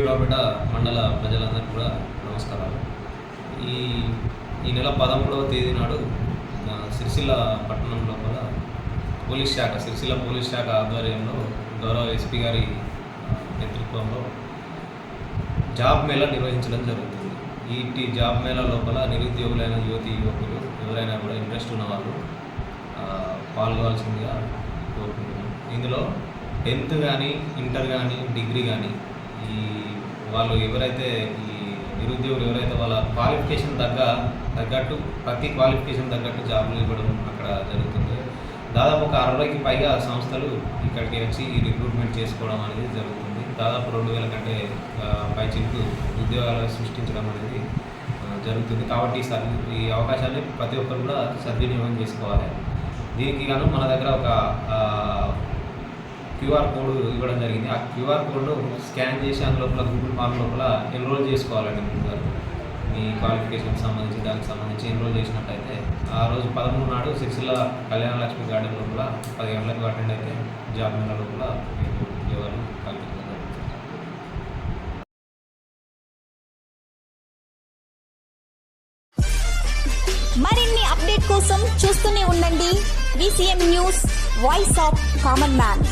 దేవరాపేట మండల ప్రజలందరికీ కూడా నమస్కారాలు. ఈ ఈ నెల పదమూడవ తేదీ నాడు సిరిసిల్ల పట్టణం లోపల పోలీస్ శాఖ సిరిసిల్ల పోలీస్ శాఖ ఆధ్వర్యంలో గౌరవ ఎస్పీ గారి నేతృత్వంలో జాబ్ మేళా నిర్వహించడం జరుగుతుంది. ఈ జాబ్ మేళా లోపల నిరుద్యోగులైన యువతి యువకులు ఎవరైనా కూడా ఇంట్రెస్ట్ ఉన్న వాళ్ళు పాల్గొవాల్సిందిగా కోరుకుంటున్నాం. ఇందులో టెన్త్ కానీ ఇంటర్ కానీ డిగ్రీ కానీ ఈ వాళ్ళు ఎవరైతే ఈ నిరుద్యోగులు ఎవరైతే వాళ్ళ క్వాలిఫికేషన్ తగ్గ తగ్గట్టు ప్రతి క్వాలిఫికేషన్ తగ్గట్టు జాబులు ఇవ్వడం అక్కడ జరుగుతుంది. దాదాపు ఒక అరవైకి పైగా సంస్థలు ఇక్కడికి వచ్చి ఈ రిక్రూట్మెంట్ చేసుకోవడం అనేది జరుగుతుంది. దాదాపు రెండు వేల కంటే పై పైచిలకు ఉద్యోగాలు సృష్టించడం అనేది జరుగుతుంది. కాబట్టి ఈ సర్ ఈ అవకాశాన్ని ప్రతి ఒక్కరు కూడా సద్వినియోగం చేసుకోవాలి. దీనికి గాను మన దగ్గర ఒక క్యూఆర్ కోడ్ ఇవ్వడం జరిగింది. ఆ క్యూఆర్ కోడ్ స్కాన్ చేసి అందులో గూగుల్ ఫామ్ లోపల ఎన్రోల్ చేసుకోవాలండి ముందుగా మీ క్వాలిఫికేషన్కి సంబంధించి దానికి సంబంధించి ఎన్రోల్ చేసినట్టయితే ఆ రోజు పదమూడు నాడు సిక్స్ల కళ్యాణ లక్ష్మి గార్డెన్ లోపల పది గంటలకు అటెండ్ అయితే జాబ్ మేళ లోపల మీకు ఉద్యోగాలు కల్పించడం మరిన్ని అప్డేట్ కోసం చూస్తూనే ఉండండి. VCM news voice of common man